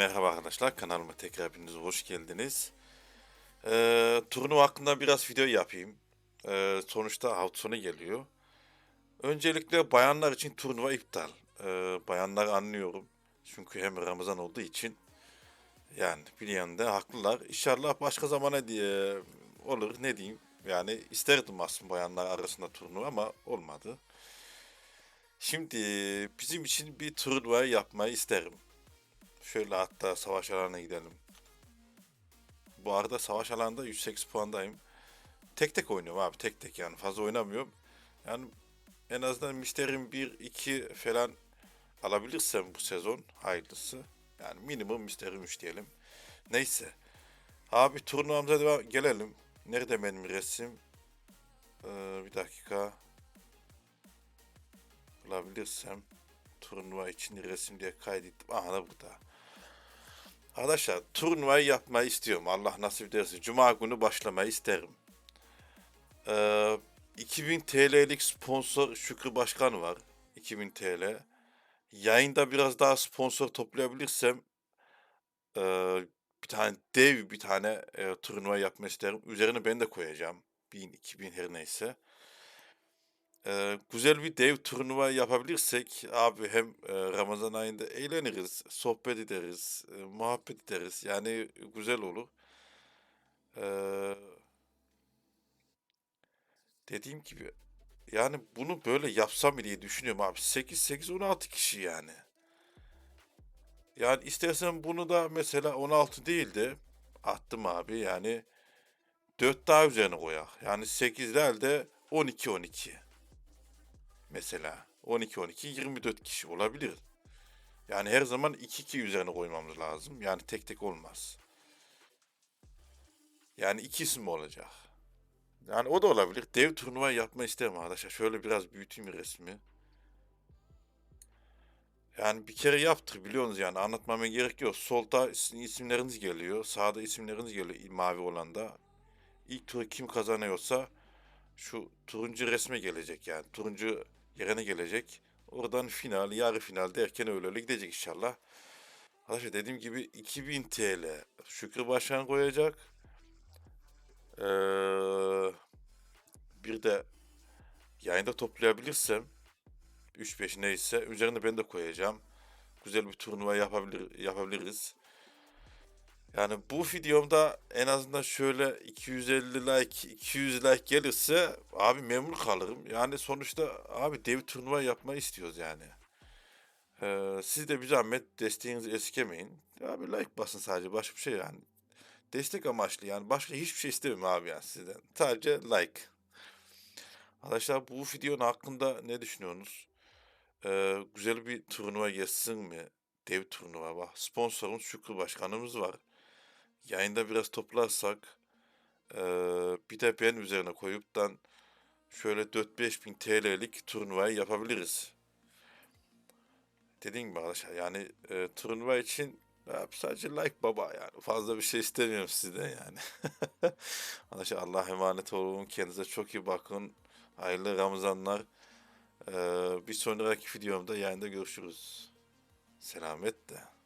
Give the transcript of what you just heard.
Merhaba arkadaşlar, kanalıma tekrar hepiniz hoş geldiniz. Ee, turnuva hakkında biraz video yapayım. Ee, sonuçta hafta sonu geliyor. Öncelikle bayanlar için turnuva iptal. Ee, bayanlar anlıyorum. Çünkü hem Ramazan olduğu için yani bir yanda haklılar. İnşallah başka zamana diye olur ne diyeyim. Yani isterdim aslında bayanlar arasında turnuva ama olmadı. Şimdi bizim için bir turnuva yapmayı isterim. Şöyle hatta savaş alanına gidelim. Bu arada savaş alanında 108 puandayım. Tek tek oynuyorum abi tek tek yani fazla oynamıyorum. Yani en azından Mister'in 1-2 falan alabilirsem bu sezon hayırlısı. Yani minimum Mister'in 3 diyelim. Neyse. Abi turnuvamıza devam gelelim. Nerede benim resim? Ee, bir dakika. Bulabilirsem turnuva için resim diye kaydettim. Aha da burada. Arkadaşlar turnuvayı yapmayı istiyorum. Allah nasip ederse. Cuma günü başlamayı isterim. Ee, 2000 TL'lik sponsor Şükrü Başkan var. 2000 TL. Yayında biraz daha sponsor toplayabilirsem e, bir tane dev bir tane e, turnuva yapmak isterim. Üzerine ben de koyacağım. 1000, 2000 her neyse. Ee, güzel bir dev turnuva yapabilirsek abi hem e, Ramazan ayında eğleniriz, sohbet ederiz, e, muhabbet ederiz. Yani güzel olur. Ee, dediğim gibi yani bunu böyle yapsam diye düşünüyorum abi. 8 8 16 kişi yani. Yani istersen bunu da mesela 16 değil de attım abi yani 4 daha üzerine koyak. Yani 8 değil de 12 12 mesela 12-12 24 kişi olabilir. Yani her zaman 2-2 üzerine koymamız lazım. Yani tek tek olmaz. Yani iki isim olacak. Yani o da olabilir. Dev turnuva yapma isterim arkadaşlar. Şöyle biraz büyüteyim resmi. Yani bir kere yaptık biliyorsunuz yani anlatmama gerek yok. Solda isimleriniz geliyor. Sağda isimleriniz geliyor mavi olanda. İlk turu kim kazanıyorsa şu turuncu resme gelecek yani. Turuncu yerine gelecek. Oradan final, yarı final derken öyle öyle gidecek inşallah. Arkadaşlar dediğim gibi 2000 TL Şükrü Başkan koyacak. Ee, bir de yayında toplayabilirsem 3-5 neyse üzerine ben de koyacağım. Güzel bir turnuva yapabilir, yapabiliriz. Yani bu videomda en azından şöyle 250 like, 200 like gelirse abi memnun kalırım. Yani sonuçta abi dev turnuva yapmayı istiyoruz yani. Ee, siz de bir zahmet desteğinizi eskemeyin. Abi like basın sadece başka bir şey yani. Destek amaçlı yani başka hiçbir şey istemiyorum abi yani sizden. Sadece like. Arkadaşlar bu videonun hakkında ne düşünüyorsunuz? Ee, güzel bir turnuva geçsin mi? Dev turnuva bak. Sponsorumuz Şükrü Başkanımız var yayında biraz toplarsak eee, bir de ben üzerine koyuptan şöyle 4-5 bin TL'lik turnuvayı yapabiliriz. Dediğim gibi arkadaşlar yani e, turnuva için ya, sadece like baba yani fazla bir şey istemiyorum sizden yani. arkadaşlar Allah emanet olun kendinize çok iyi bakın. Hayırlı Ramazanlar. Eee, bir sonraki videomda yayında görüşürüz. Selametle.